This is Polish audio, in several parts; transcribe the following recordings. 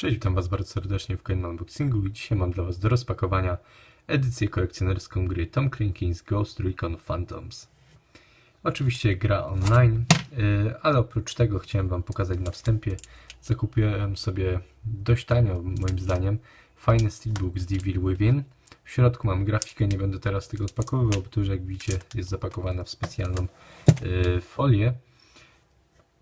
Cześć, witam Was bardzo serdecznie w kolejnym unboxingu i dzisiaj mam dla Was do rozpakowania edycję kolekcjonerską gry Tom Clancy's Ghost Recon Phantoms. Oczywiście gra online, yy, ale oprócz tego chciałem Wam pokazać na wstępie, zakupiłem sobie dość tanio moim zdaniem fajny steelbook z Devil Within. W środku mam grafikę, nie będę teraz tego odpakowywał, bo to już jak widzicie jest zapakowana w specjalną yy, folię.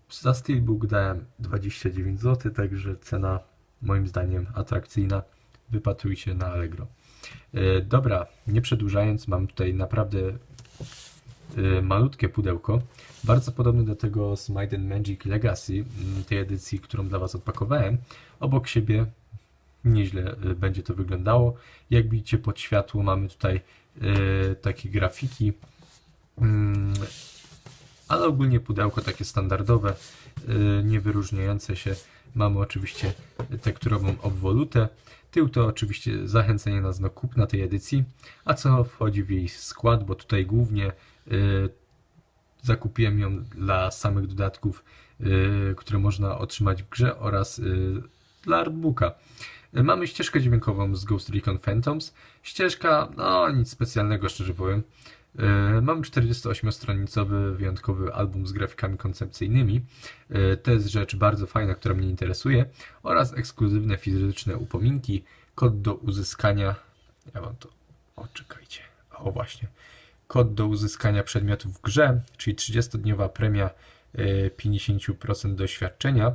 Za Steelbook dałem 29 zł, także cena moim zdaniem atrakcyjna. Wypatrujcie na Allegro. E, dobra, nie przedłużając, mam tutaj naprawdę e, malutkie pudełko, bardzo podobne do tego z Might and Magic Legacy, m, tej edycji, którą dla Was odpakowałem. Obok siebie nieźle e, będzie to wyglądało. Jak widzicie pod światło mamy tutaj takie grafiki, mm, ale ogólnie pudełko takie standardowe, nie wyróżniające się. Mamy oczywiście tekturową obwolutę. Tył to oczywiście zachęcenie nas do kupna tej edycji. A co wchodzi w jej skład, bo tutaj głównie y, zakupiłem ją dla samych dodatków, y, które można otrzymać w grze oraz y, dla artbooka. Mamy ścieżkę dźwiękową z Ghost Recon Phantoms. Ścieżka, no nic specjalnego, szczerze powiem. Y, Mam 48-stronicowy wyjątkowy album z grafikami koncepcyjnymi. Y, To jest rzecz bardzo fajna, która mnie interesuje. Oraz ekskluzywne fizyczne upominki. Kod do uzyskania. Ja wam to. O, czekajcie. O, właśnie. Kod do uzyskania przedmiotów w grze, czyli 30-dniowa premia y, 50% doświadczenia,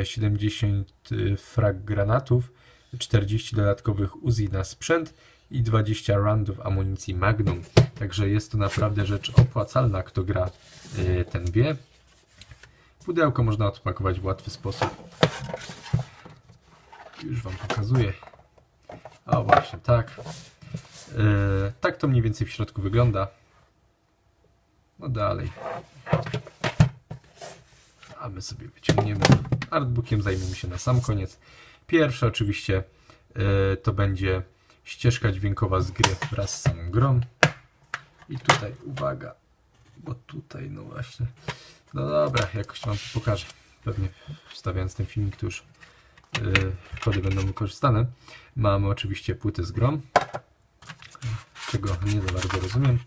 y, 70 frag granatów, 40 dodatkowych Uzi na sprzęt i 20 roundów amunicji Magnum. Także jest to naprawdę rzecz opłacalna, kto gra y, ten wie. Pudełko można odpakować w łatwy sposób. Już Wam pokazuję. O właśnie, tak. Y, tak to mniej więcej w środku wygląda. No dalej. A my sobie wyciągniemy. Artbookiem zajmiemy się na sam koniec. Pierwsze oczywiście y, to będzie ścieżka dźwiękowa z gry wraz z samą grą. I tutaj, uwaga, bo tutaj, no właśnie. No dobra, jakoś Wam to pokażę. Pewnie wstawiając ten filmik, to już yy, kody będą wykorzystane. Mamy oczywiście płytę z grą, czego nie za bardzo rozumiem,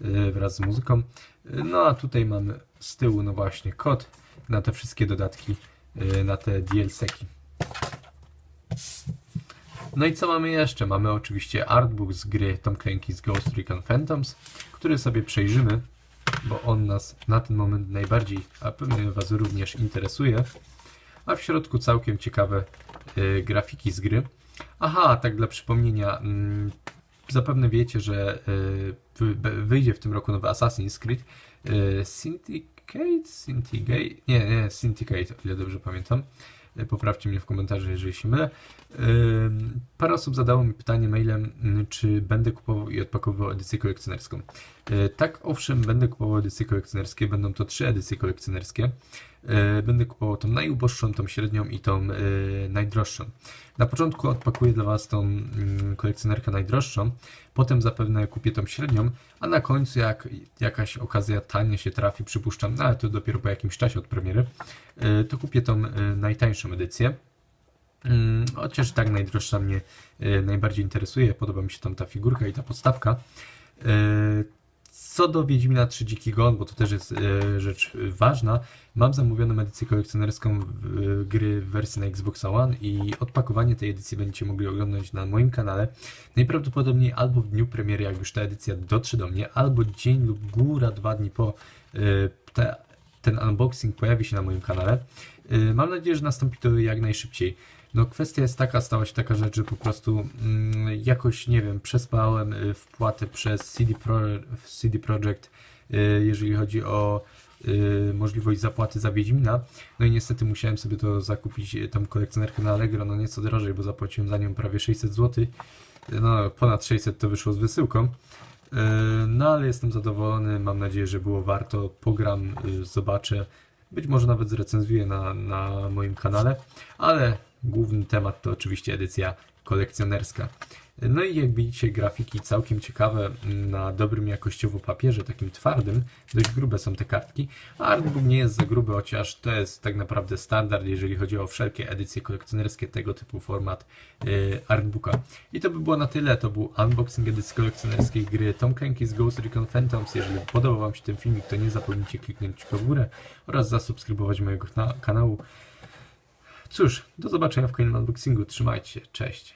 yy, wraz z muzyką. No a tutaj mamy z tyłu, no właśnie, kod na te wszystkie dodatki, yy, na te DLC-ki. No i co mamy jeszcze? Mamy oczywiście artbook z gry Tom Clancy's Ghost Recon Phantoms, który sobie przejrzymy, bo on nas na ten moment najbardziej, a pewnie Was również interesuje. A w środku całkiem ciekawe y, grafiki z gry. Aha, tak dla przypomnienia, mm, zapewne wiecie, że y, wyjdzie w tym roku nowy Assassin's Creed y, Syndicate? Syndicate? Nie, nie, Syndicate, o ile dobrze pamiętam. Y, Poprawcie mnie w komentarzu, jeżeli się mylę. Ym, Parę osób zadało mi pytanie mailem, mm, czy będę kupował i odpakowywał edycję kolekcjonerską. Y, Tak, owszem, będę kupował edycje kolekcjonerskie. Będą to trzy edycje kolekcjonerskie. Y, Będę kupował tą najuboższą, tą średnią i tą y, najdroższą. Na początku odpakuję dla Was tą mm, kolekcjonerkę najdroższą, potem zapewne kupię tą średnią, a na końcu jak jakaś okazja tania się trafi, przypuszczam, no ale to dopiero po jakimś czasie od premiery, y, to kupię tą najtańszą edycję. Mm, Chociaż tak najdroższa mnie najbardziej interesuje, podoba mi się tam ta figurka i ta podstawka. Co do Wiedźmina 3 Dziki Gon, bo to też jest y, rzecz ważna, mam zamówioną edycję kolekcjonerską w- y, gry w wersji na Xbox One i odpakowanie tej edycji będziecie mogli oglądać na moim kanale. Najprawdopodobniej albo w dniu premiery, jak już ta edycja dotrze do mnie, albo dzień lub góra dwa dni po y, te, ten unboxing pojawi się na moim kanale. Y, Mam nadzieję, że nastąpi to jak najszybciej. No kwestia jest taka, stała się taka rzecz, że po prostu mm, jakoś, nie wiem, przespałem y, wpłatę przez CD, Pro, CD Projekt, y, jeżeli chodzi o y, możliwość zapłaty za Wiedźmina. No i niestety musiałem sobie to zakupić, y, tą kolekcjonerkę na Allegro, no nieco drożej, bo zapłaciłem za nią prawie 600 zł. No ponad 600 to wyszło z wysyłką. Y, No ale jestem zadowolony, mam nadzieję, że było warto. Pogram, y, zobaczę. Być może nawet zrecenzuję na, na moim kanale, ale główny temat to oczywiście edycja kolekcjonerska. No i jak widzicie, grafiki całkiem ciekawe na dobrym jakościowo papierze, takim twardym. Dość grube są te kartki. Artbook nie jest za gruby, chociaż to jest tak naprawdę standard, jeżeli chodzi o wszelkie edycje kolekcjonerskie, tego typu format yy, artbooka. I to by było na tyle. To był unboxing edycji kolekcjonerskiej gry Tom Clanky's Ghost Recon Phantoms. Jeżeli podobał Wam się ten filmik, to nie zapomnijcie kliknąć w górę oraz zasubskrybować mojego kanału. Cóż, do zobaczenia w kolejnym unboxingu. Trzymajcie się, cześć.